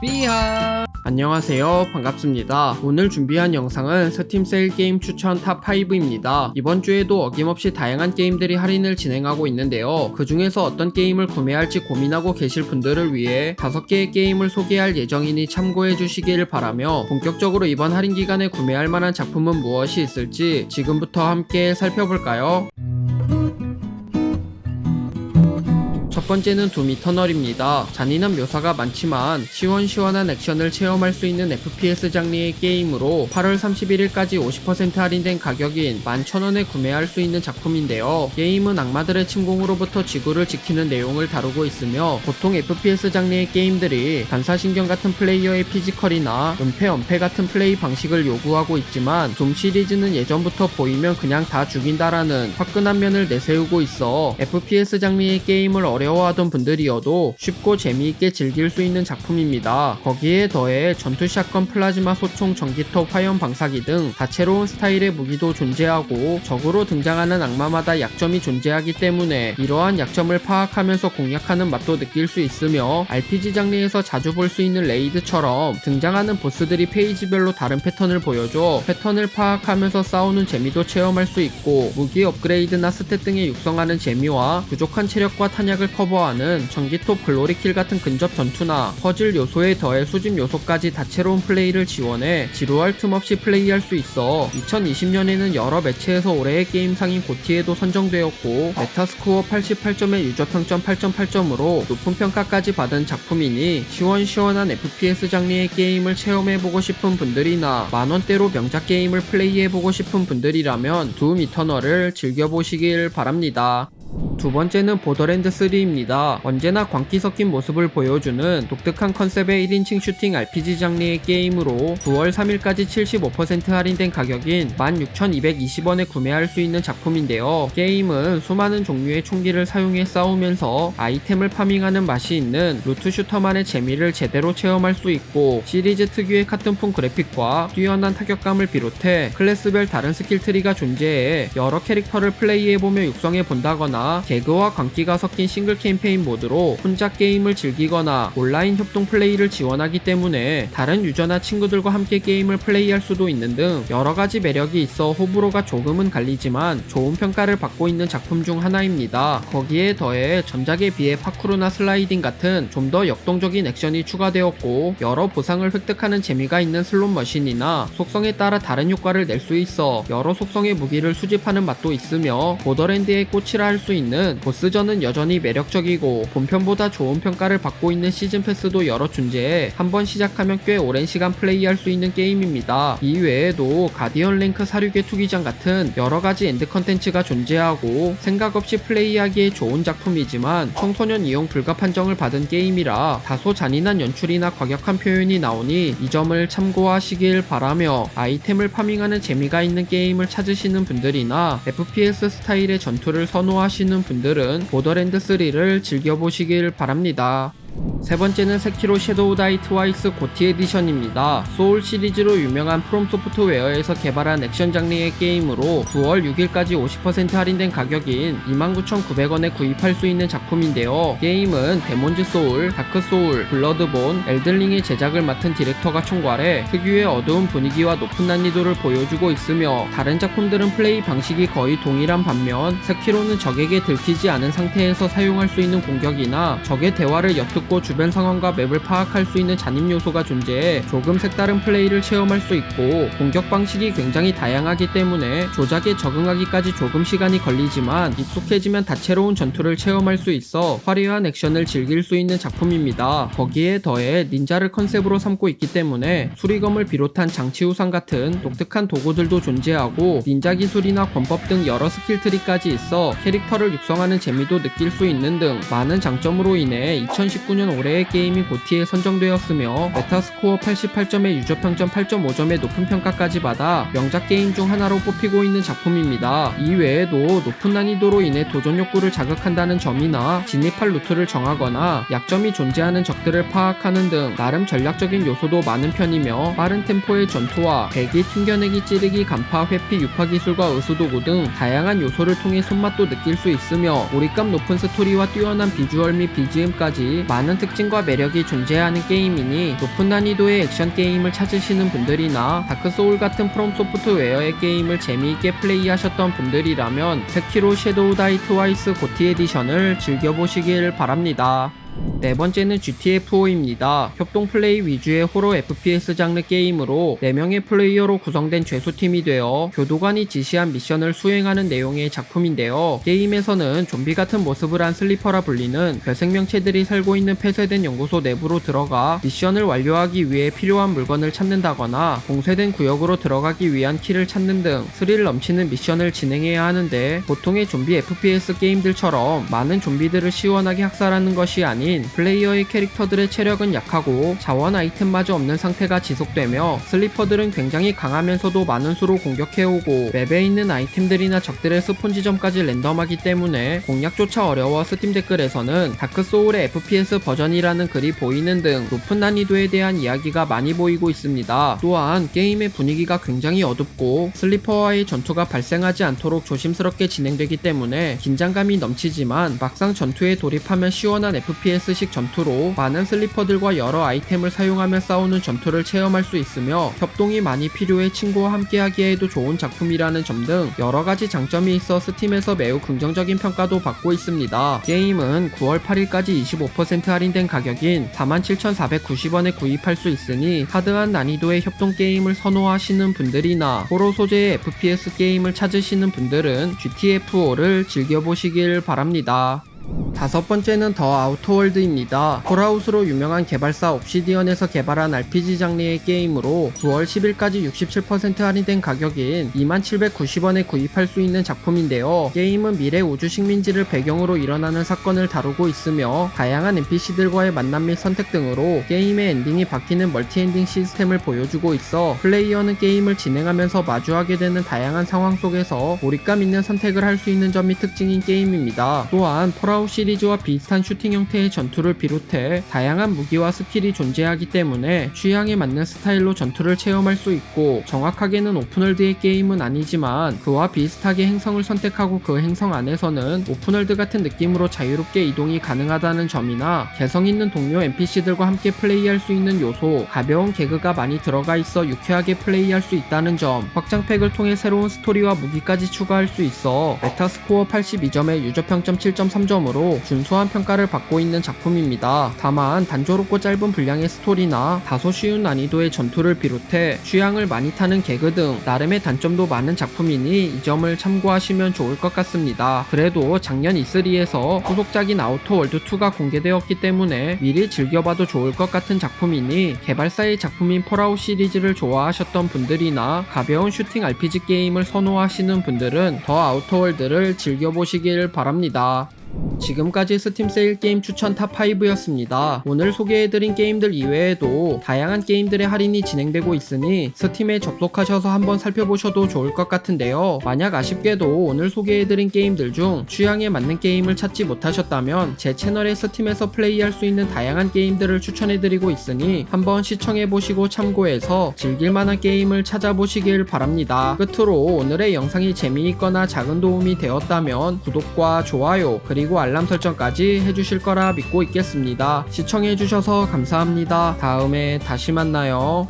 삐하 안녕하세요. 반갑습니다. 오늘 준비한 영상은 스팀 세일 게임 추천 탑 5입니다. 이번 주에도 어김없이 다양한 게임들이 할인을 진행하고 있는데요. 그 중에서 어떤 게임을 구매할지 고민하고 계실 분들을 위해 5개의 게임을 소개할 예정이니 참고해 주시길 바라며 본격적으로 이번 할인 기간에 구매할 만한 작품은 무엇이 있을지 지금부터 함께 살펴볼까요? 번째는 둠 이터널입니다. 잔인한 묘사가 많지만 시원시원한 액션을 체험할 수 있는 FPS 장르의 게임으로 8월 31일까지 50% 할인된 가격인 11,000원에 구매할 수 있는 작품인데요. 게임은 악마들의 침공으로부터 지구를 지키는 내용을 다루고 있으며 보통 FPS 장르의 게임들이 반사신경 같은 플레이어의 피지컬이나 은폐 엄폐 같은 플레이 방식을 요구하고 있지만 둠 시리즈는 예전부터 보이면 그냥 다 죽인다라는 화끈한 면을 내세우고 있어 FPS 장르의 게임을 어려워 하던 분들이어도 쉽고 재미있게 즐길 수 있는 작품입니다. 거기에 더해 전투 샷건 플라즈마 소총 전기톱 화염 방사기 등 다채로운 스타일의 무기도 존재하고 적으로 등장하는 악마마다 약점이 존재하기 때문에 이러한 약점을 파악하면서 공략하는 맛도 느낄 수 있으며 RPG 장르에서 자주 볼 수 있는 레이드처럼 등장하는 보스들이 페이지별로 다른 패턴을 보여줘 패턴을 파악하면서 싸우는 재미도 체험할 수 있고 무기 업그레이드나 스탯 등에 육성하는 재미와 부족한 체력과 탄약을 커버 하는 전기톱 글로리킬 같은 근접 전투나 퍼즐 요소에 더해 수집 요소까지 다채로운 플레이를 지원해 지루할 틈 없이 플레이할 수 있어 2020년에는 여러 매체에서 올해의 게임상인 고티에도 선정되었고 메타스코어 88점의 유저평점 8.8점으로 높은 평가까지 받은 작품이니 시원시원한 FPS 장르의 게임을 체험해보고 싶은 분들이나 만원대로 명작 게임을 플레이해보고 싶은 분들이라면 둠 이터널을 즐겨보시길 바랍니다. 두 번째는 보더랜드 3입니다. 언제나 광기 섞인 모습을 보여주는 독특한 컨셉의 1인칭 슈팅 RPG 장르의 게임으로 9월 3일까지 75% 할인된 가격인 16,220원에 구매할 수 있는 작품인데요. 게임은 수많은 종류의 총기를 사용해 싸우면서 아이템을 파밍하는 맛이 있는 루트 슈터만의 재미를 제대로 체험할 수 있고 시리즈 특유의 카툰풍 그래픽과 뛰어난 타격감을 비롯해 클래스별 다른 스킬 트리가 존재해 여러 캐릭터를 플레이해보며 육성해 본다거나 개그와 광기가 섞인 싱글 캠페인 모드로 혼자 게임을 즐기거나 온라인 협동 플레이를 지원하기 때문에 다른 유저나 친구들과 함께 게임을 플레이할 수도 있는 등 여러 가지 매력이 있어 호불호가 조금은 갈리지만 좋은 평가를 받고 있는 작품 중 하나입니다. 거기에 더해 전작에 비해 파쿠르나 슬라이딩 같은 좀 더 역동적인 액션이 추가되었고 여러 보상을 획득하는 재미가 있는 슬롯 머신이나 속성에 따라 다른 효과를 낼 수 있어 여러 속성의 무기를 수집하는 맛도 있으며 보더랜드의 꽃이라 할 수 있는 보스전은 여전히 매력적이고 본편보다 좋은 평가를 받고 있는 시즌 패스도 여러 존재해 한번 시작하면 꽤 오랜 시간 플레이할 수 있는 게임입니다. 이외에도 가디언 랭크 사륙의 투기장 같은 여러 가지 엔드 컨텐츠가 존재하고 생각 없이 플레이하기에 좋은 작품이지만 청소년 이용 불가 판정을 받은 게임이라 다소 잔인한 연출이나 과격한 표현이 나오니 이 점을 참고하시길 바라며 아이템을 파밍하는 재미가 있는 게임을 찾으시는 분들이나 FPS 스타일의 전투를 선호하시 는 분들은 보더랜드 3를 즐겨보시길 바랍니다. 세 번째는 세키로 섀도우 다이 트와이스 고티 에디션입니다. 소울 시리즈로 유명한 프롬 소프트웨어에서 개발한 액션 장르의 게임으로 9월 6일까지 50% 할인된 가격인 29,900원에 구입할 수 있는 작품인데요. 게임은 데몬즈 소울, 다크 소울, 블러드본, 엘들링의 제작을 맡은 디렉터가 총괄해 특유의 어두운 분위기와 높은 난이도를 보여주고 있으며 다른 작품들은 플레이 방식이 거의 동일한 반면 세키로는 적에게 들키지 않은 상태에서 사용할 수 있는 공격이나 적의 대화를 엿듣 고 주변 상황과 맵을 파악할 수 있는 잔입 요소가 존재해 조금 색다른 플레이를 체험할 수 있고 공격 방식이 굉장히 다양하기 때문에 조작에 적응하기까지 조금 시간이 걸리지만 익숙해지면 다채로운 전투를 체험할 수 있어 화려한 액션을 즐길 수 있는 작품입니다. 거기에 더해 닌자를 컨셉으로 삼고 있기 때문에 수리검을 비롯한 장치 우상 같은 독특한 도구들도 존재하고 닌자 기술이나 권법 등 여러 스킬 트리까지 있어 캐릭터를 육성하는 재미도 느낄 수 있는 등 많은 장점으로 인해 2019년 올해의 게임이 고티에 선정되었으며 메타스코어 88점의 유저평점 8.5점의 높은 평가까지 받아 명작 게임 중 하나로 뽑히고 있는 작품입니다. 이외에도 높은 난이도로 인해 도전 욕구를 자극한다는 점이나 진입할 루트를 정하거나 약점이 존재하는 적들을 파악하는 등 나름 전략적인 요소도 많은 편이며 빠른 템포의 전투와 배기, 튕겨내기, 찌르기, 간파, 회피, 유파 기술과 의수도구 등 다양한 요소를 통해 손맛도 느낄 수 있으며 몰입감 높은 스토리와 뛰어난 비주얼 및 BGM까지 많은 특 특징과 매력이 존재하는 게임이니 높은 난이도의 액션 게임을 찾으시는 분들이나 다크소울 같은 프롬 소프트웨어의 게임을 재미있게 플레이하셨던 분들이라면 세키로 섀도우 다이 트와이스 고티 에디션을 즐겨보시길 바랍니다. 네 번째는 GTA4입니다. 협동 플레이 위주의 호러 FPS 장르 게임으로 4명의 플레이어로 구성된 죄수팀이 되어 교도관이 지시한 미션을 수행하는 내용의 작품인데요. 게임에서는 좀비 같은 모습을 한 슬리퍼라 불리는 별생명체들이 살고 있는 폐쇄된 연구소 내부로 들어가 미션을 완료하기 위해 필요한 물건을 찾는다거나 봉쇄된 구역으로 들어가기 위한 키를 찾는 등 스릴 넘치는 미션을 진행해야 하는데 보통의 좀비 FPS 게임들처럼 많은 좀비들을 시원하게 학살하는 것이 아닌 플레이어의 캐릭터들의 체력은 약하고 자원 아이템마저 없는 상태가 지속되며 슬리퍼들은 굉장히 강하면서도 많은 수로 공격해오고 맵에 있는 아이템들이나 적들의 스폰 지점까지 랜덤하기 때문에 공략조차 어려워 스팀 댓글에서는 다크소울의 FPS 버전이라는 글이 보이는 등 높은 난이도에 대한 이야기가 많이 보이고 있습니다. 또한 게임의 분위기가 굉장히 어둡고 슬리퍼와의 전투가 발생하지 않도록 조심스럽게 진행되기 때문에 긴장감이 넘치지만 막상 전투에 돌입하면 시원한 FPS 식 전투로 많은 슬리퍼들과 여러 아이템을 사용하며 싸우는 전투를 체험할 수 있으며 협동이 많이 필요해 친구와 함께 하기에도 좋은 작품이라는 점 등 여러 가지 장점이 있어 스팀에서 매우 긍정적인 평가도 받고 있습니다. 게임은 9월 8일까지 25% 할인된 가격인 47,490원에 구입할 수 있으니 하드한 난이도의 협동 게임을 선호하시는 분들이나 호러 소재의 FPS 게임을 찾으시는 분들은 GTF5를 즐겨보시길 바랍니다. 다섯 번째는 더 아우터월드입니다. 폴아웃으로 유명한 개발사 옵시디언에서 개발한 RPG 장르의 게임으로 9월 10일까지 67% 할인된 가격인 2790원에 구입할 수 있는 작품인데요. 게임은 미래 우주 식민지를 배경으로 일어나는 사건을 다루고 있으며 다양한 NPC들과의 만남 및 선택 등으로 게임의 엔딩이 바뀌는 멀티엔딩 시스템을 보여주고 있어 플레이어는 게임을 진행하면서 마주하게 되는 다양한 상황 속에서 몰입감 있는 선택을 할 수 있는 점이 특징인 게임입니다. 또한 폴아웃 시리즈와 비슷한 슈팅 형태의 전투를 비롯해 다양한 무기와 스킬이 존재하기 때문에 취향에 맞는 스타일로 전투를 체험할 수 있고 정확하게는 오픈월드의 게임은 아니지만 그와 비슷하게 행성을 선택하고 그 행성 안에서는 오픈월드 같은 느낌으로 자유롭게 이동이 가능하다는 점이나 개성 있는 동료 NPC들과 함께 플레이할 수 있는 요소, 가벼운 개그가 많이 들어가 있어 유쾌하게 플레이할 수 있다는 점, 확장팩을 통해 새로운 스토리와 무기까지 추가할 수 있어 메타스코어 82점에 유저 평점 7.3점으로 준수한 평가를 받고 있는 작품입니다. 다만 단조롭고 짧은 분량의 스토리나 다소 쉬운 난이도의 전투를 비롯해 취향을 많이 타는 개그 등 나름의 단점도 많은 작품이니 이 점을 참고하시면 좋을 것 같습니다. 그래도 작년 E3에서 후속작인 아우터 월드 2가 공개되었기 때문에 미리 즐겨봐도 좋을 것 같은 작품이니 개발사의 작품인 폴아웃 시리즈를 좋아하셨던 분들이나 가벼운 슈팅 RPG 게임을 선호하시는 분들은 더 아우터 월드를 즐겨보시길 바랍니다. 지금까지 스팀 세일 게임 추천 탑5였습니다. 오늘 소개해드린 게임들 이외에도 다양한 게임들의 할인이 진행되고 있으니 스팀에 접속하셔서 한번 살펴보셔도 좋을 것 같은데요. 만약 아쉽게도 오늘 소개해드린 게임들 중 취향에 맞는 게임을 찾지 못하셨다면 제 채널에 스팀에서 플레이할 수 있는 다양한 게임들을 추천해드리고 있으니 한번 시청해보시고 참고해서 즐길만한 게임을 찾아보시길 바랍니다. 끝으로 오늘의 영상이 재미있거나 작은 도움이 되었다면 구독과 좋아요 그리고 알람 설정까지 해주실 거라 믿고 있겠습니다. 시청해주셔서 감사합니다. 다음에 다시 만나요.